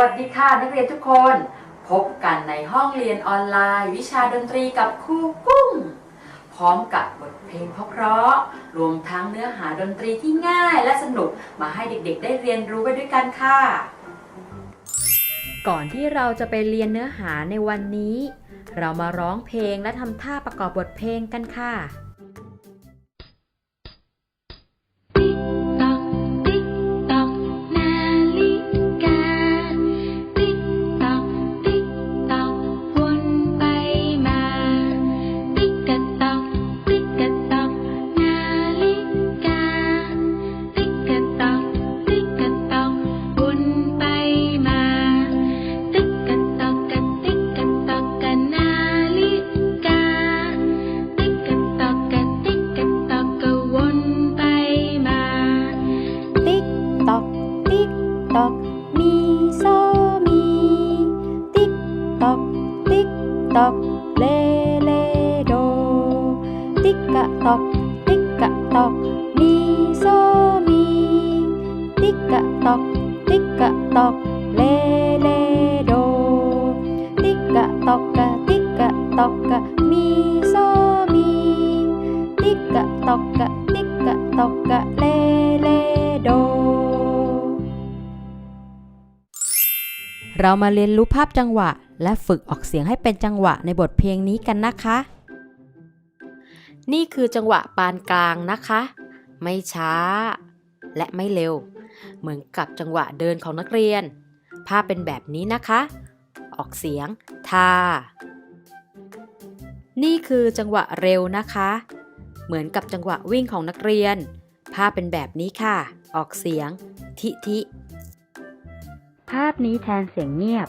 วัสดีค่ะนักเรียนทุกคน พบกันในห้องเรียนออนไลน์ วิชาดนตรีกับครูกุ้ง พร้อมกับบทเพลงเพราะๆรวมทั้งเนื้อหาดนตรีที่ง่ายและสนุกมาให้เด็กๆ ได้เรียนรู้ไปด้วยกันค่ะ ก่อนที่เราจะไปเรียนเนื้อหาในวันนี้ เรามาร้องเพลงและทำท่าประกอบบทเพลงกันค่ะ ตอกเลเลโด ติ๊กกะตอกติ๊กกะตอกมีโซมี ติ๊กกะตอกติ๊กกะตอกเลเลโด ติ๊กกะตอกกะติ๊กกะตอกกะมีโซมี ติ๊กกะตอกกะติ๊กกะตอกกะเลเลโดเรามาเรียนรู้ภาพจังหวะ และฝึกออกเสียงให้เป็นจังหวะในบทเพลงนี้กันนะคะ นี่คือจังหวะปานกลางนะคะ ไม่ช้า และไม่เร็ว เหมือนกับจังหวะเดินของนักเรียน ภาพเป็นแบบนี้นะคะ ออกเสียงทานี่คือจังหวะเร็วนะคะ เหมือนกับจังหวะวิ่งของนักเรียน ภาพเป็นแบบนี้ค่ะ ออกเสียง ทิทิ ภาพนี้แทนเสียงเงียบ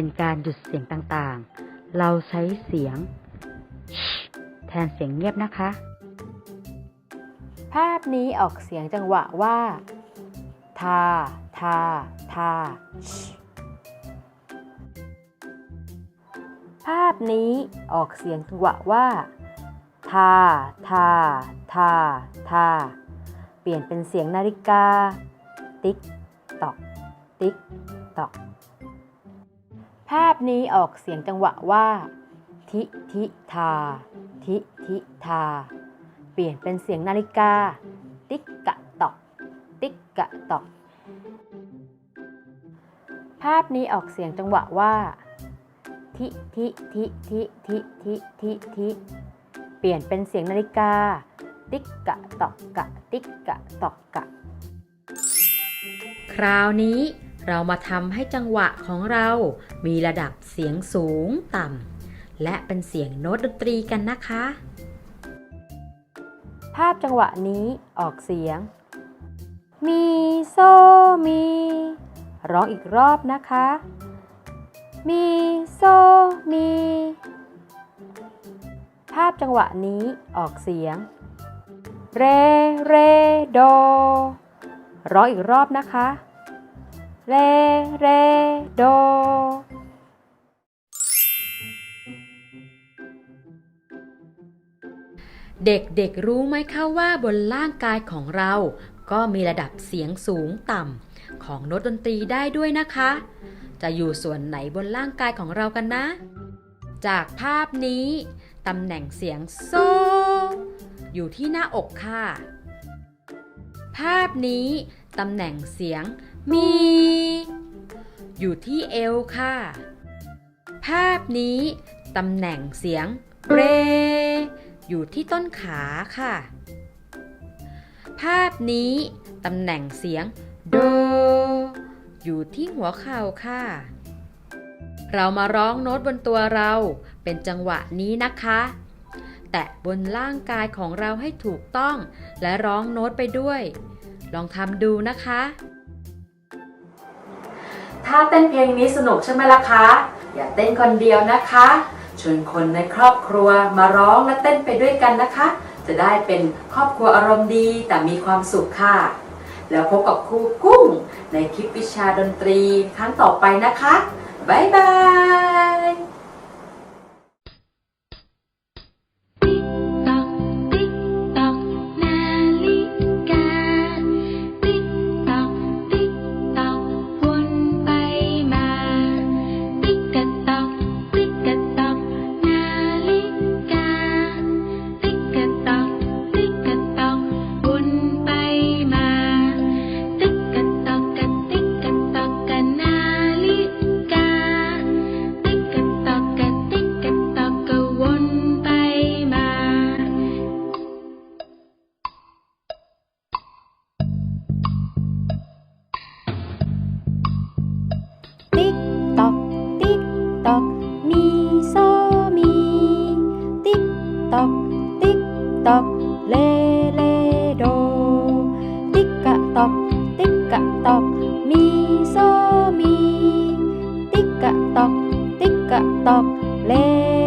เป็นการหยุดเสียงต่างๆ เราใช้เสียง แทนเสียงเงียบนะคะ ภาพนี้ออกเสียงจังหวะว่า ทา ทา ทา ภาพนี้ออกเสียงจังหวะว่า ทา ทา ทา ทา เปลี่ยนเป็นเสียงนาฬิกา ติ๊กตอก ติ๊กตอก ภาพนี้ออกเสียงจังหวะว่า ทิทิทา ทิทิทา เปลี่ยนเป็นเสียงนาฬิกา ติ๊กกะตอก ติ๊กกะตอก ภาพนี้ออกเสียงจังหวะว่า ทิทิทิทิทิทิทิทิเปลี่ยนเป็นเสียงนาฬิกา ติ๊กกะตอกกะ ติ๊กกะตอกกะ คราวนี้ เรามาทำให้จังหวะของเรามีระดับเสียงสูงต่ำและเป็นเสียงโน้ตดนตรีกันนะคะ ภาพจังหวะนี้ออกเสียง มีโซมี ร้องอีกรอบนะคะ มีโซมี ภาพจังหวะนี้ออกเสียง เร เร โด ร้องอีกรอบนะคะ เร เร โด เด็กๆรู้ไหมคะว่าบนร่างกายของเรา ก็มีระดับเสียงสูงต่ำของโน้ตดนตรีได้ด้วยนะคะ จะอยู่ส่วนไหนบนร่างกายของเรากันนะ จากภาพนี้ ตำแหน่งเสียงโซ อยู่ที่หน้าอกค่ะ ภาพนี้ ตำแหน่งเสียง มี อยู่ที่เอวค่ะ ภาพนี้ตำแหน่งเสียงเร อยู่ที่ต้นขาค่ะ ภาพนี้ตำแหน่งเสียงโด อยู่ที่หัวเข่าค่ะ เรามาร้องโน้ตบนตัวเราเป็นจังหวะนี้นะคะ แตะบนร่างกายของเราให้ถูกต้อง และร้องโน้ตไปด้วย ลองทำดูนะคะ ถ้าเต้นเพลงนี้สนุกใช่ไหมล่ะคะ อย่าเต้นคนเดียวนะคะ ชวนคนในครอบครัวมาร้องและเต้นไปด้วยกันนะคะ จะได้เป็นครอบครัวอารมณ์ดีแต่มีความสุขค่ะ แล้วพบกับครูกุ้งในคลิปวิชาดนตรีครั้งต่อไปนะคะ บ๊ายบาย ตอกเลเลโด ติ๊กกะตอกติ๊กกะตอกมีโซมี ติ๊กกะตอกติ๊กกะตอกเล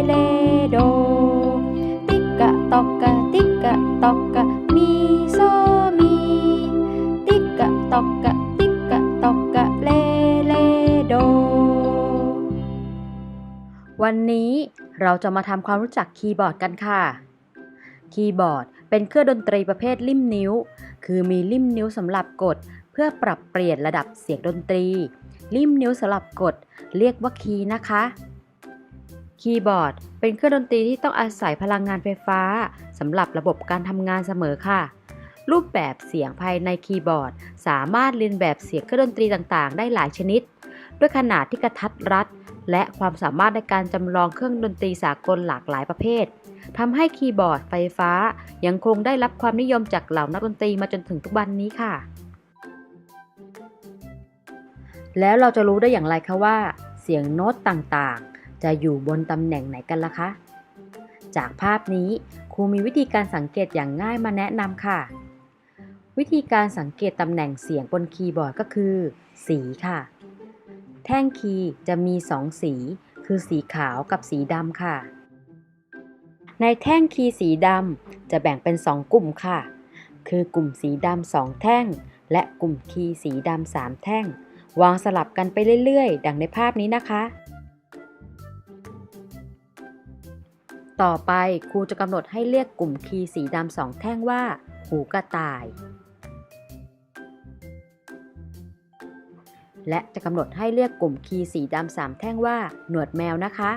เลโด ติ๊กกะตอกกะติ๊กกะตอกกะมีโซมี ติ๊กกะตอกกะติ๊กกะตอกกะเลเลโด วันนี้เราจะมาทำความรู้จักคีย์บอร์ดกันค่ะ คีย์บอร์ด เป็นเครื่องดนตรีประเภทลิ่มนิ้ว คือมีลิ่มนิ้วสำหรับกด เพื่อปรับเปลี่ยนระดับเสียงดนตรี ลิ่มนิ้วสำหรับกด เรียกว่าคีย์นะคะ คีย์บอร์ด เป็นเครื่องดนตรีที่ต้องอาศัยพลังงานไฟฟ้าสำหรับระบบการทำงานเสมอค่ะ รูปแบบเสียงภายในคีย์บอร์ด สามารถเรียนแบบเสียงเครื่องดนตรีต่างๆ ได้หลายชนิด ด้วยขนาดที่กระทัดรัด และความสามารถในการจำลองเครื่องดนตรีสากลหลากหลายประเภททำให้คีย์บอร์ดไฟฟ้ายังคงได้รับความนิยมจากเหล่านักดนตรีมาจนถึงทุกวันนี้ค่ะ แล้วเราจะรู้ได้อย่างไรคะว่า เสียงโน้ตต่างๆ จะอยู่บนตำแหน่งไหนกันล่ะคะ จากภาพนี้ครูมีวิธีการสังเกตอย่างง่ายมาแนะนำค่ะ วิธีการสังเกตตำแหน่งเสียงบนคีย์บอร์ดก็คือ สีค่ะ แท่งคีจะมี2สี คือสีขาวกับสีดำค่ะ ในแท่งคีสีดำจะแบ่งเป็น2กลุ่มค่ะ คือกลุ่มสีดำสองแท่ง และกลุ่มคีสีดำสามแท่ง วางสลับกันไปเรื่อยๆ ดังในภาพนี้นะคะ ต่อไปครูจะกำหนดให้เรียกกลุ่มคีสีดำสองแท่งว่า หูกระต่าย และจะกำหนดให้เรียกกลุ่มคีย์สีดำสามแท่งว่า หนวดแมวนะคะ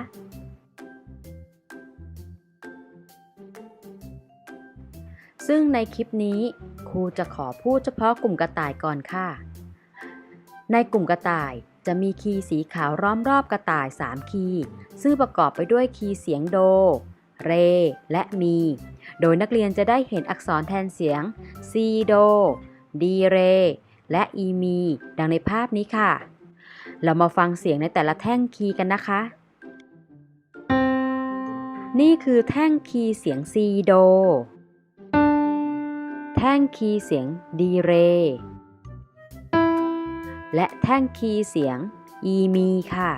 ซึ่งในคลิปนี้ครูจะขอพูดเฉพาะกลุ่มกระต่ายก่อนค่ะ ในกลุ่มกระต่ายจะมีคีย์สีขาวล้อมรอบกระต่าย 3 คีย์ซึ่งประกอบไปด้วยคีย์เสียงโด เร และมี โดยนักเรียนจะได้เห็นอักษรแทนเสียง ซีโด ดีเร และอีมี ดังในภาพนี้ค่ะ เรามาฟังเสียงในแต่ละแท่งคีย์กันนะคะ นี่คือแท่งคีย์เสียงซีโด แท่งคีย์เสียงดีเร และแท่งคีย์เสียงอีมีค่ะ